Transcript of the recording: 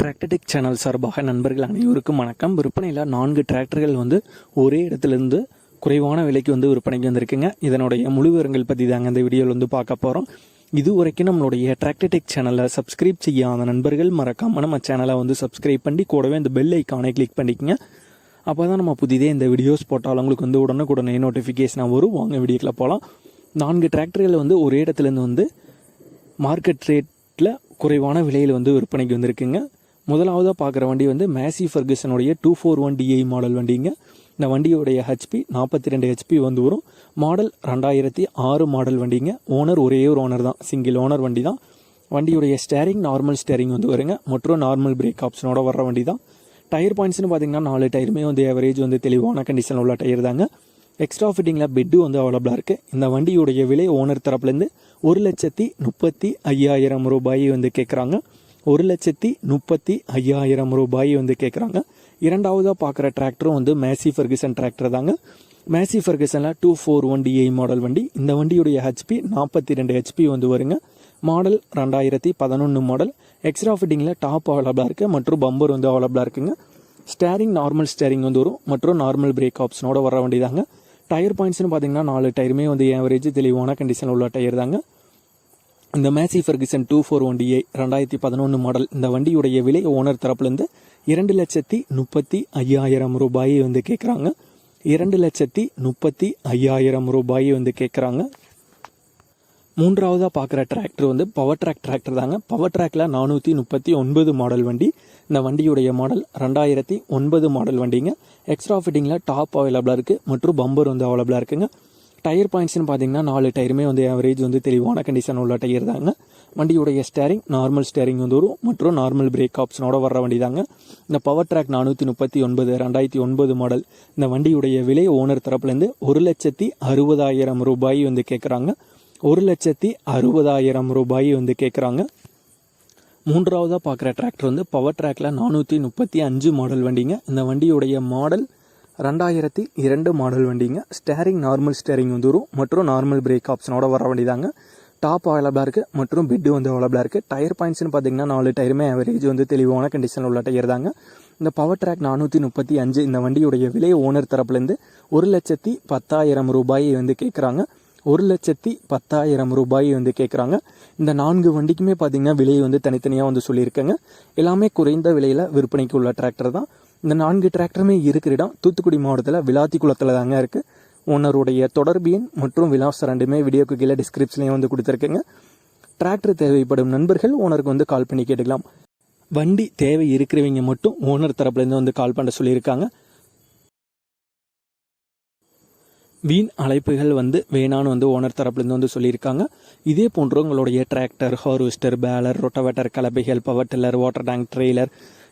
டிராக்டடிக் channel சார்பாக நண்பர்கள் அனைவருக்கும் வணக்கம். விற்பனையில் நான்கு டிராக்டர்கள் வந்து ஒரே இடத்துலேருந்து குறைவான விலைக்கு வந்து விற்பனைக்கு வந்திருக்குங்க. இதனுடைய முழு விவரங்கள் பற்றி தாங்க இந்த வீடியோவில் வந்து பார்க்க போகிறோம் இது வரைக்கும் நம்மளுடைய டிராக்டடிக் சேனலை சப்ஸ்கிரைப் செய்யாத நண்பர்கள் மறக்காம நம்ம சேனலை வந்து சப்ஸ்கிரைப் பண்ணி கூடவே இந்த பெல் ஐக்கானை கிளிக் பண்ணிக்கங்க. அப்போ தான் நம்ம புதிதே இந்த வீடியோஸ் போட்டாலும் உங்களுக்கு வந்து உடனுக்குடனே நோட்டிஃபிகேஷனாக வரும். வாங்க வீடியோக்கில் போகலாம் நான்கு டிராக்டர்கள் வந்து ஒரே இடத்துலேருந்து வந்து மார்க்கெட் ரேட்டில் குறைவான விலையில் வந்து விற்பனைக்கு வந்திருக்குங்க. முதலாவதாக பார்க்குற வண்டி வந்து Massey ஃபர்கசனுடைய two four one DI model வண்டிங்க. இந்த வண்டியோடைய ஹெச்பி நாற்பத்தி ரெண்டு ஹெச்பி வந்து வரும். மாடல் ரெண்டாயிரத்தி ஆறு மாடல் வண்டிங்க. ஓனர் ஒரே ஒரு ஓனர் தான். சிங்கிள் ஓனர் வண்டி தான். வண்டியுடைய ஸ்டேரிங் நார்மல் ஸ்டேரிங் வந்து வருங்க. மற்றும் நார்மல் பிரேக் ஆப்ஷனோட வர்ற வண்டி தான். டயர் பாயிண்ட்ஸ்னு பார்த்தீங்கன்னா நாலு டயருமே வந்து ஆவரேஜ் வந்து தெளிவான கண்டிஷனில் உள்ள டயர் தாங்க. எக்ஸ்ட்ரா ஃபிட்டிங்கில் பெட்டு வந்து அவைலபிளாக இருக்குது இந்த வண்டியுடைய விலை ஓனர் தரப்புலேருந்து ஒரு லட்சத்தி முப்பத்தி ஐயாயிரம் ரூபாய் வந்து கேட்குறாங்க ஒரு லட்சத்தி முப்பத்தி ஐயாயிரம் ரூபாய் வந்து கேட்குறாங்க இரண்டாவதாக பார்க்குற டிராக்டரும் வந்து மேசி ஃபர்கசன் டிராக்டர் தாங்க. Massey ஃபர்கசனில் two four one DI model வண்டி. இந்த வண்டியுடைய ஹெச்பி நாற்பத்தி ரெண்டு ஹெச்பி வந்து வருங்க. மாடல் ரெண்டாயிரத்தி பதினொன்று மாடல் எக்ஸ்ட்ரா ஃபிட்டிங்கில் டாப் அவைலபிளாக இருக்குது மற்றும் பம்பர் வந்து அவைலபிளாக இருக்குங்க. ஸ்டேரிங் நார்மல் ஸ்டேரிங் வந்து வரும். மற்றும் நார்மல் பிரேக் ஆப்ஷனோட வர வண்டி தாங்க. டயர் பாயிண்ட்ஸ்னு பார்த்தீங்கன்னா நாலு டயருமே வந்து ஏவரேஜ் தெளிவான கண்டிஷனில் உள்ள டயர் தாங்க. இந்த Massey Ferguson two four one DI ரெண்டாயிரத்தி பதினொன்று மாடல் இந்த வண்டியுடைய விலை ஓனர் தரப்புலேருந்து இரண்டு லட்சத்தி முப்பத்தி ஐயாயிரம் ரூபாயை வந்து கேட்குறாங்க. இரண்டு லட்சத்தி முப்பத்தி ஐயாயிரம் ரூபாயை வந்து கேட்குறாங்க. மூன்றாவதாக பார்க்குற டிராக்டர் வந்து பவர் ட்ராக் டிராக்டர் தாங்க. பவர் ட்ராக்ல நானூற்றி முப்பத்தி ஒன்பது மாடல் வண்டி. இந்த வண்டியுடைய மாடல் ரெண்டாயிரத்தி ஒன்பது மாடல் வண்டிங்க. எக்ஸ்ட்ரா ஃபிட்டிங்கில் டாப் அவைலபிளாக இருக்குது மற்றும் பம்பர் வந்து அவைலபிளாக இருக்குங்க. டயர் பாயிண்ட்ஸ்னு பார்த்தீங்கன்னா நாலு டயருமே வந்து ஆவரேஜ் வந்து தெளிவான கண்டிஷன் உள்ள டயர் தாங்க. வண்டியுடைய ஸ்டேரிங் நார்மல் ஸ்டேரிங் வந்து வரும் மற்றும் நார்மல் பிரேக் ஆப்ஷனோட வர்ற வண்டி தாங்க இந்த பவர் ட்ராக் நானூற்றி முப்பத்தி ஒன்பது ரெண்டாயிரத்தி ஒன்பது மாடல் இந்த வண்டியுடைய விலை ஓனர் தரப்புலேருந்து ஒரு லட்சத்தி அறுபதாயிரம் ரூபாய் வந்து கேட்குறாங்க ஒரு லட்சத்தி அறுபதாயிரம் ரூபாய் வந்து கேட்குறாங்க மூன்றாவதாக பார்க்குற டிராக்டர் வந்து பவர் ட்ராக்ல நானூற்றி முப்பத்தி அஞ்சு மாடல் வண்டிங்க. இந்த வண்டியுடைய மாடல் ரெண்டாயிரத்தி இரண்டு மாடல் வண்டிங்க. ஸ்டேரிங் நார்மல் ஸ்டேரிங் வந்துடும் மற்றும் நார்மல் பிரேக் ஆப்ஷனோட வர வண்டி தாங்க டாப் அவைலபிளாக இருக்குது மற்றும் பெட்டு வந்து அவைலபிளாக இருக்குது டயர் பாயிண்ட்ஸ்னு பார்த்தீங்கன்னா நாலு டயருமே ஆவரேஜ் வந்து தெளிவான கண்டிஷனில் உள்ள டயர் தாங்க. இந்த பவர் ட்ராக் நானூற்றி முப்பத்தி அஞ்சு. இந்த வண்டியுடைய விலை ஓனர் தரப்புலேருந்து ஒரு லட்சத்தி பத்தாயிரம் ரூபாய் வந்து கேட்குறாங்க ஒரு லட்சத்தி பத்தாயிரம் ரூபாய் வந்து கேட்குறாங்க இந்த நான்கு வண்டிக்குமே பார்த்தீங்கன்னா விலையை வந்து தனித்தனியாக வந்து சொல்லியிருக்கேங்க. எல்லாமே குறைந்த விலையில் விற்பனைக்கு உள்ள டிராக்டர் தான். இந்த நான்கு டிராக்டருமே இருக்கிற இடம் தூத்துக்குடி மாவட்டத்தில் விளாத்தி குளத்தில் தாங்க இருக்குது ஓனருடைய தொடர்பு எண் மற்றும் விலாசம் ரெண்டுமே வீடியோக்கு கீழே டிஸ்கிரிப்ஷன்லேயும் வந்து கொடுத்துருக்கேங்க. டிராக்டர் தேவைப்படும் நண்பர்கள் ஓனருக்கு வந்து கால் பண்ணி கேட்டுக்கலாம். வண்டி தேவை இருக்கிறவங்க மட்டும் ஓனர் தரப்புலேருந்து வந்து கால் பண்ண சொல்லியிருக்காங்க. வீண் அழைப்புகள் வந்து வேணான்னு வந்து ஓனர் தரப்புலேருந்து வந்து சொல்லியிருக்காங்க. இதே போன்ற உங்களுடைய tractor harvester baler rotavator கலப்பைகள் power tiller water tank trailer